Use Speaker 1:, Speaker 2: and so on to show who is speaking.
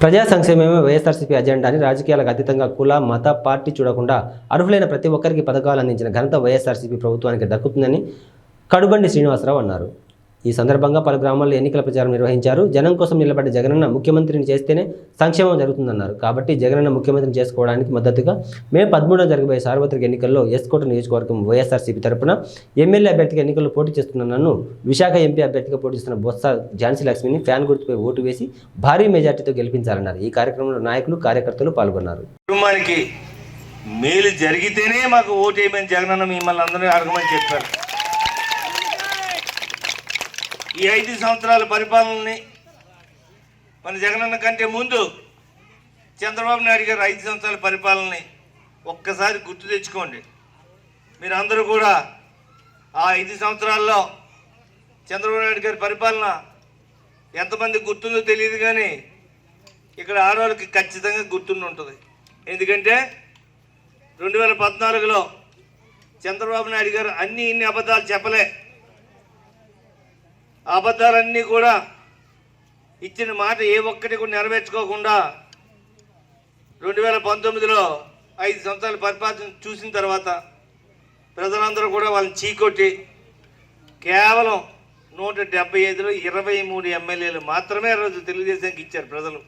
Speaker 1: ప్రజా సంక్షేమమే వైఎస్ఆర్సీపీ అజెండా అని రాజకీయాలకు అతీతంగా కుల మత పార్టీ చూడకుండా అర్హులైన ప్రతి ఒక్కరికి పథకాలు అందించిన ఘనత వైఎస్ఆర్సీపీ ప్రభుత్వానికి దక్కుతుందని కడుబండి శ్రీనివాసరావు అన్నారు. ఈ సందర్భంగా పలు గ్రామాల్లో ఎన్నికల ప్రచారం నిర్వహించారు. జనం కోసం నిలబడ్డ జగనన్న ముఖ్యమంత్రిని చేస్తేనే సంక్షేమం జరుగుతుందన్నారు. కాబట్టి జగనన్న ముఖ్యమంత్రిని చేసుకోవడానికి మద్దతుగా మే పదమూడున జరగబోయే సార్వత్రిక ఎన్నికల్లో ఎస్కోట నియోజకవర్గం వైఎస్ఆర్సీపీ తరపున ఎమ్మెల్యే అభ్యర్థిగా ఎన్నికల్లో పోటీ చేస్తున్న నన్ను విశాఖ ఎంపీ అభ్యర్థిగా పోటీ చేస్తున్న బొత్స ఝాన్సీ లక్ష్మిని ఫ్యాన్ గుర్తుపై ఓటు వేసి భారీ మెజార్టీతో గెలిపించాలన్నారు ఈ కార్యక్రమంలో నాయకులు కార్యకర్తలు పాల్గొన్నారు.
Speaker 2: కుటుంబానికి మేలు జరిగితేనే మాకు ఓటు వేయమని జగనన్న మిమ్మల్ని అందరినీ అడగమని చెప్పారు. ఈ ఐదు సంవత్సరాల పరిపాలనని మన జగనన్న కంటే ముందు చంద్రబాబు నాయుడు గారు ఐదు సంవత్సరాల పరిపాలనని ఒక్కసారి గుర్తు తెచ్చుకోండి. మీరందరూ కూడా ఆ ఐదు సంవత్సరాల్లో చంద్రబాబు నాయుడు గారి పరిపాలన ఎంతమంది గుర్తుందో తెలియదు కానీ ఇక్కడ ఆడవాళ్ళకి ఖచ్చితంగా గుర్తుండి ఉంటుంది. ఎందుకంటే రెండు వేల పద్నాలుగులో చంద్రబాబు నాయుడు గారు అన్ని ఇన్ని అబద్ధాలు చెప్పలే. అబద్ధాలన్నీ కూడా ఇచ్చిన మాట ఏ ఒక్కటి కూడా నెరవేర్చుకోకుండా రెండు వేల పంతొమ్మిదిలో ఐదు సంవత్సరాల పరిపాలన చూసిన తర్వాత ప్రజలందరూ కూడా వాళ్ళని చీకొట్టి కేవలం నూట డెబ్బై ఐదులో ఇరవై మూడు ఎమ్మెల్యేలు మాత్రమే ఆ రోజు తెలుగుదేశానికి ఇచ్చారు ప్రజలు.